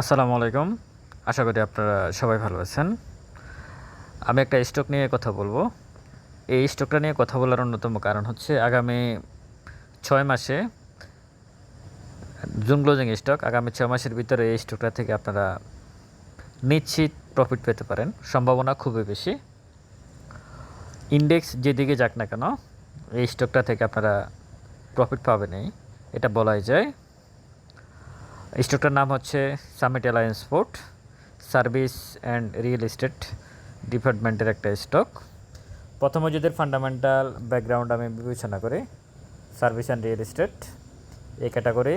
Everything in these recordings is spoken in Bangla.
আসসালামু আলাইকুম। আশা করি আপনারা সবাই ভালো আছেন। আমি একটা স্টক নিয়ে কথা বলব। এই স্টকটা নিয়ে কথা বলার অন্যতম কারণ হচ্ছে আগামী ছয় মাসে জুন ক্লোজিং স্টক। আগামী ছয় মাসের ভিতরে এই স্টকটা থেকে আপনারা নিশ্চিত প্রফিট পেতে পারেন। সম্ভাবনা খুবই বেশি। ইন্ডেক্স যেদিকে যাক না কেন, এই স্টকটা থেকে আপনারা প্রফিট পাবেনই। এটা বলাই যায়। স্টকটার নাম হচ্ছে summit alliance port service and real estate ডিপার্টমেন্টের একটা স্টক প্রথমে যদি ফান্ডামেন্টাল ব্যাকগ্রাউন্ড আমি বিবেচনা করি সার্ভিস অ্যান্ড রিয়েল এস্টেট এই ক্যাটাগরি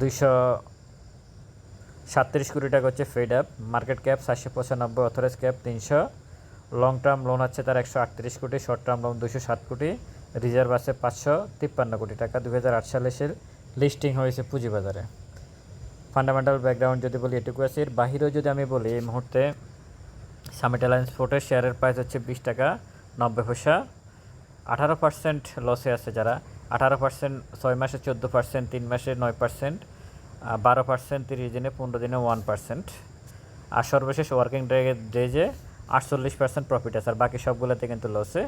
দুইশো সাতত্রিশ কোটি টাকা হচ্ছে ফেড আপ মার্কেট ক্যাপ সাতশো পঁচানব্বই অথরাইজ ক্যাপ তিনশো। লং টার্ম লোন হচ্ছে তার একশো আটত্রিশ কোটি শর্ট টার্ম লোন দুশো সাত কোটি রিজার্ভ আছে পাঁচশো তিপ্পান্ন কোটি টাকা। দু হাজার আট সালে সে লিস্টিং হয়েছে পুঁজিবাজারে। ফান্ডামেন্টাল ব্যাকগ্রাউন্ড যদি বলি এটুকু আছে, এর বাহিরেও যদি আমি বলি, এই মুহূর্তে সামিট অ্যালায়েন্স ফোর্টের শেয়ারের প্রাইস হচ্ছে বিশ টাকা, নব্বই পয়সা। আঠারো পার্সেন্ট লসে আছে যারা। আঠারো পার্সেন্ট ছয় মাসে, চোদ্দ পার্সেন্ট তিন মাসে, নয় পার্সেন্ট বারো পার্সেন্ট তিরিশ দিনে, পনেরো দিনে ওয়ান পার্সেন্ট আর সর্বশেষ ওয়ার্কিং ডে ডেজে আটচল্লিশ পার্সেন্ট প্রফিট আছে। আর বাকি সবগুলোতে কিন্তু লসে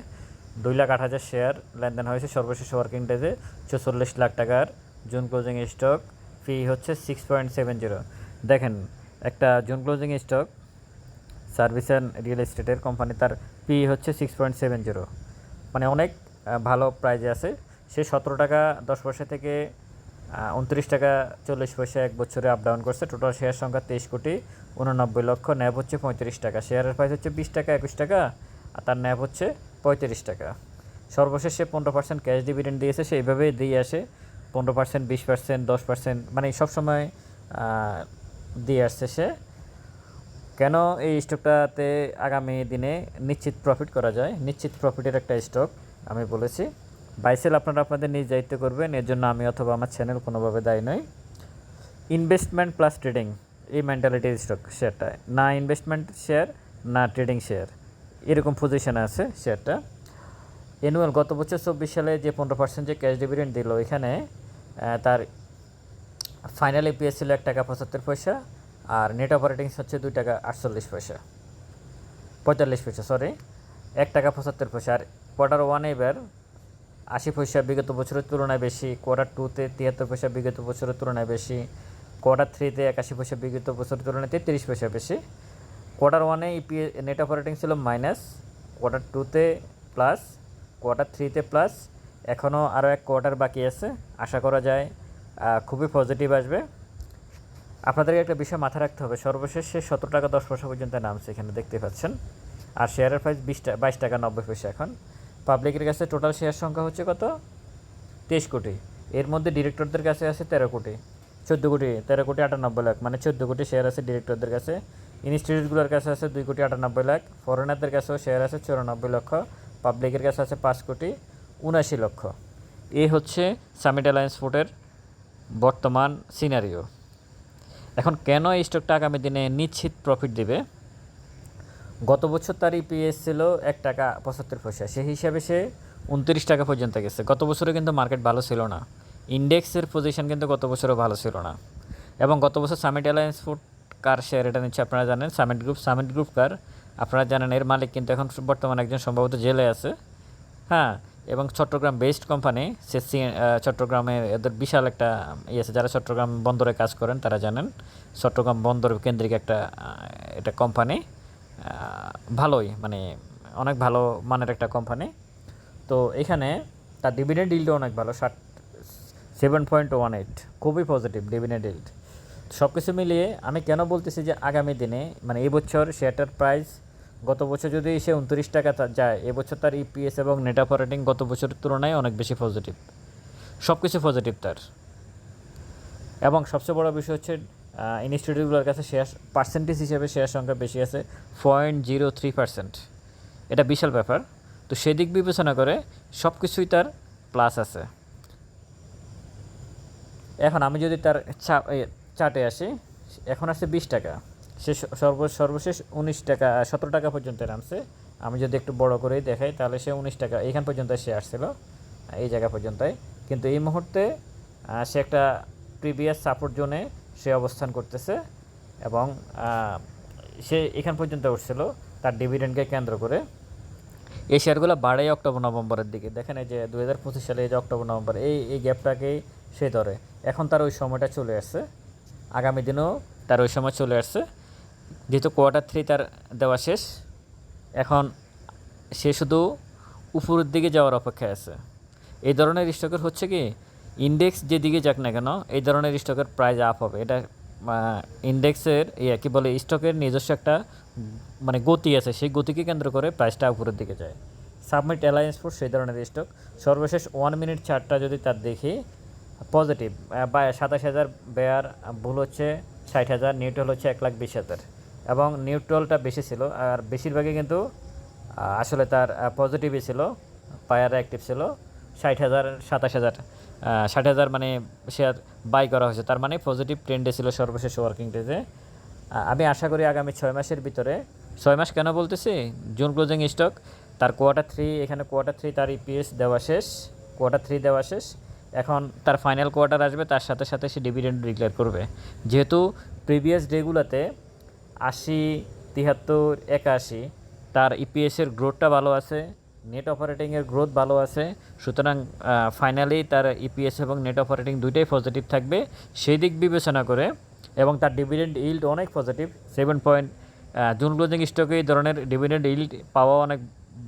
দুই লাখ আট হাজার শেয়ার লেনদেন হয়েছে। সর্বশেষ ওয়ার্কিং ডেজে চৌচল্লিশ লাখ টাকার জুন ক্লোজিং স্টক ফি হচ্ছে সিক্স পয়েন্ট সেভেন জিরো দেখেন, একটা June closing stock service and real এস্টেটের company তার পি হচ্ছে সিক্স পয়েন্ট সেভেন জিরো মানে অনেক ভালো প্রাইজে আছে। সে সতেরো টাকা দশ পয়সা থেকে উনত্রিশ টাকা চল্লিশ পয়সা এক বছরে আপ ডাউন করছে। টোটাল শেয়ার সংখ্যা তেইশ কোটি, উননব্বই লক্ষ ন্যাব হচ্ছে পঁয়ত্রিশ টাকা। শেয়ারের প্রাইস হচ্ছে বিশ টাকা, একুশ টাকা, আর তার ন্যাব হচ্ছে পঁয়ত্রিশ টাকা। সর্বশেষ সে পনেরো পার্সেন্ট ক্যাশ ডিভিডেন্ড দিয়েছে সেইভাবেই দিয়ে আসে। পনেরো পার্সেন্ট বিশ পার্সেন্ট দশ পার্সেন্ট মানে সবসময় দিয়ে আসছে সে। কেন এই স্টকটাতে আগামী দিনে নিশ্চিত প্রফিট করা যায়? নিশ্চিত প্রফিটের একটা স্টক আমি বলেছি। বাইসেল আপনারা আপনাদের নিজ দায়িত্ব করবেন, এর জন্য আমি অথবা আমার চ্যানেল কোনোভাবে দায়ী নয় ইনভেস্টমেন্ট প্লাস ট্রেডিং এই মেন্টালিটির স্টক শেয়ারটা না ইনভেস্টমেন্ট শেয়ার না ট্রেডিং শেয়ার এরকম পজিশনে আছে শেয়ারটা অ্যানুয়াল গত বছর চব্বিশ সালে যে পনেরো পার্সেন্ট যে ক্যাশ ডিভিডেন্ড দিল, এখানে তার ফাইনাল ইপিএস ছিল এক টাকা পঁচাত্তর পয়সা আর নেট অপারেটিং হচ্ছে দুই টাকা আটচল্লিশ পয়সা। পঁয়তাল্লিশ পয়সা সরি এক টাকা পঁচাত্তর পয়সা। আর কোয়ার্টার ওয়ানে এবার আশি পয়সা বিগত বছরের তুলনায় বেশি কোয়ার্টার টুতে তিয়াত্তর পয়সা বিগত বছরের তুলনায় বেশি কোয়ার্টার থ্রিতে একাশি পয়সা বিগত বছরের তুলনায় তেত্রিশ পয়সা বেশি। কোয়ার্টার ওয়ানে ইপি নেট অপারেটিং ছিল মাইনাস কোয়ার্টার টুতে প্লাস কোয়ার্টার থ্রিতে প্লাস এখনও আরও এক কোয়ার্টার বাকি আছে। আশা করা যায় খুবই পজিটিভ আসবে। আপনাদেরকে একটা বিষয় মাথায় রাখতে হবে, সর্বশেষ সে সতেরো টাকা দশ পয়সা পর্যন্ত নামছে এখানে, দেখতে পাচ্ছেন। আর শেয়ারের প্রাইস বিশ টাকা বাইশ টাকা নব্বই পয়সা এখন। পাবলিকের কাছে টোটাল শেয়ার সংখ্যা হচ্ছে কত? তেইশ কোটি। এর মধ্যে ডিরেক্টরদের কাছে আছে তেরো কোটি। চোদ্দ কোটি, তেরো কোটি আটানব্বই লাখ। মানে চোদ্দ কোটি শেয়ার আছে ডিরেক্টরদের কাছে। ইনস্টিটিউটগুলোর কাছে আছে দুই কোটি আটানব্বই লাখ। ফরেনারদের কাছেও শেয়ার আছে চুরানব্বই লক্ষ। পাবলিকের কাছে আছে পাঁচ কোটি। উনাশি লক্ষ। এই হচ্ছে সামিট অ্যালায়েন্স ফুডের বর্তমান সিনারিও এখন কেন এই স্টকটা আগামী দিনে নিশ্চিত প্রফিট দেবে? গত বছর তার ইপিএস ছিল এক টাকা পঁচাত্তর পয়সা। সেই হিসাবে সে উনত্রিশ টাকা পর্যন্ত গেছে। গত বছরে কিন্তু মার্কেট ভালো ছিল না। ইন্ডেক্সের পজিশন কিন্তু গত বছরও ভালো ছিল না। এবং গত বছর সামিট অ্যালায়েন্স ফুড কার শেয়ার এটা নিচ্ছে আপনারা জানেন? সামিট গ্রুপ সামিট গ্রুপ কার। আপনারা জানেন এর মালিক কিন্তু এখন বর্তমানে একজন সম্ভবত জেলে আছে। হ্যাঁ এবং চট্টগ্রাম বেসড কোম্পানি সে চট্টগ্রামে এদের বিশাল একটা ইয়ে আছে। যারা চট্টগ্রাম বন্দরে কাজ করেন, তারা জানেন চট্টগ্রাম বন্দর কেন্দ্রিক একটা এটা কোম্পানি ভালোই মানে অনেক ভালো মানের একটা কোম্পানি তো এখানে তার ডিভিডেন্ড ডিলটা অনেক ভালো, ষাট সেভেন পয়েন্ট ওয়ান এইট খুবই পজিটিভ ডিভিডেন্ড ডিল্ড সব কিছু মিলিয়ে আমি কেন বলতেছি যে আগামী দিনে মানে এই বছর শেয়ারটার প্রাইস গত বছর যদি সে উনত্রিশ টাকা যায় এবছর তার ইপিএস এবং নেট অপারেটিং গত বছরের তুলনায় অনেক বেশি পজিটিভ সব কিছু পজিটিভ তার। এবং সবচেয়ে বড় বিষয় হচ্ছে ইনস্টিটিউটগুলোর কাছে শেয়ার পার্সেন্টেজ হিসেবে শেয়ার সংখ্যা বেশি আছে পয়েন্ট জিরো থ্রি পার্সেন্ট এটা বিশাল ব্যাপার। তো সেদিক বিবেচনা করে সব কিছুই তার প্লাস আছে। এখন আমি যদি তার চা- এ, চার্টে আসি এখন আসছে বিশ টাকা। সে সর্ব সর্বশেষ উনিশ টাকা সতেরো টাকা পর্যন্ত নামছে। আমি যদি একটু বড় করেই দেখাই, তাহলে সে উনিশ টাকা, এইখান পর্যন্ত সে আসছিল এই জায়গা পর্যন্তই। কিন্তু এই মুহূর্তে সে একটা প্রিভিয়াস সাপোর্ট জোনে সে অবস্থান করতেছে এবং সে এখান পর্যন্ত উঠছিল তার ডিভিডেন্ডকে কেন্দ্র করে। এই শেয়ারগুলো বাড়ে অক্টোবর, নভেম্বরের দিকে। দেখেন এই যে দু হাজার পঁচিশ সালে এই যে অক্টোবর, নভেম্বর, এই এই গ্যাপটাকেই সে ধরে। এখন তার ওই সময়টা চলে আসছে। আগামী দিনেও তার ওই সময় চলে আসছে। যেহেতু কোয়ার্টার থ্রি তার দেওয়া শেষ, এখন সে শুধু উপরের দিকে যাওয়ার অপেক্ষায় আছে। এই ধরনের স্টকের হচ্ছে কি ইন্ডেক্স যেদিকে যাক না কেন, এই ধরনের স্টকের প্রাইস আপ হবে। এটা ইন্ডেক্সের ইয়ে কী বলে স্টকের নিজস্ব একটা মানে গতি আছে। সেই গতিকে কেন্দ্র করে প্রাইসটা উপরের দিকে যায়। সাবমিট অ্যালায়েন্স ফোর্স সেই ধরনের স্টক সর্বশেষ ওয়ান মিনিট চারটা যদি তার দেখি পজিটিভ সাতাশ হাজার বেয়ার ভুল হচ্ছে ষাট হাজার, নিউট্রাল হচ্ছে এক লাখ বিশ হাজার। এবং নিউট্রালটা বেশি ছিল, আর বেশিরভাগই কিন্তু আসলে তার পজিটিভই ছিল, পায়ার অ্যাক্টিভ ছিল। ষাট হাজার, সাতাশ হাজার ষাট হাজার মানে শেয়ার বাই করা হয়েছে। তার মানে পজিটিভ ট্রেন্ডে ছিল সর্বশেষ ওয়ার্কিং ডেজে আমি আশা করি আগামী ছয় মাসের ভিতরে, ছয় মাস কেন বলতেছি? জুন ক্লোজিং স্টক তার কোয়ার্টার থ্রি এখানে কোয়ার্টার থ্রি তার ইপিএস দেওয়া শেষ কোয়ার্টার থ্রি দেওয়া শেষ। এখন তার ফাইনাল কোয়ার্টার আসবে, তার সাথে সাথে সে ডিভিডেন্ড ডিক্লেয়ার করবে। যেহেতু প্রিভিয়াস ডেগুলোতে আশি, তিহাত্তর, একাশি, তার ইপিএসের গ্রোথটা ভালো আছে নেট অপারেটিংয়ের গ্রোথ ভালো আছে, সুতরাং ফাইনালি তার ইপিএস এবং নেট অপারেটিং দুইটাই পজিটিভ থাকবে। সেই দিক বিবেচনা করে এবং তার ডিভিডেন্ড ইল্ড অনেক positive seven point June closing স্টকে এই ধরনের ডিভিডেন্ড ইল্ড পাওয়া অনেক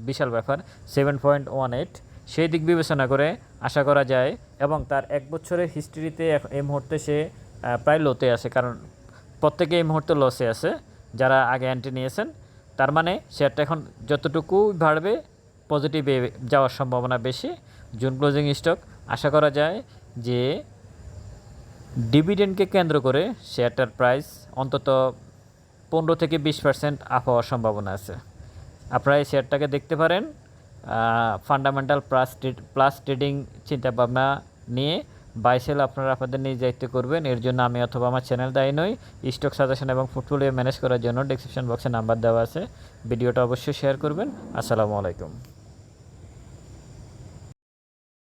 বিশাল ব্যাপার সেভেন পয়েন্ট ওয়ান এইট সেই দিক বিবেচনা করে আশা করা যায় এবং তার এক বছরের হিস্ট্রিতে এই মুহূর্তে সে প্রায় লোতে আছে। কারণ প্রত্যেকে এই মুহূর্তে লসে আছে। যারা আগে অ্যান্টি নিয়েছেন, তার মানে শেয়ারটা এখন যতটুকু বাড়বে পজিটিভে যাওয়ার সম্ভাবনা বেশি। জুন ক্লোজিং স্টক আশা করা যায় যে ডিভিডেন্ডকে কেন্দ্র করে শেয়ারটার প্রাইস অন্তত পনেরো থেকে বিশ পার্সেন্ট আপ হওয়ার সম্ভাবনা আছে। আপনারা এই শেয়ারটাকে দেখতে পারেন। ফান্ডামেন্টাল প্লাস প্লাস ট্রেডিং চিন্তাভাবনা নিয়ে বাইসেল আপনারা আপনাদের নিজ করবেন। এর জন্য আমি অথবা আমার চ্যানেল দায়ী নই। স্টক সাজেশন এবং পোর্টফোলিও ম্যানেজ করার জন্য ডিসক্রিপশন বক্সে নাম্বার দেওয়া আছে। ভিডিওটা অবশ্যই শেয়ার করবেন। আসসালামু আলাইকুম।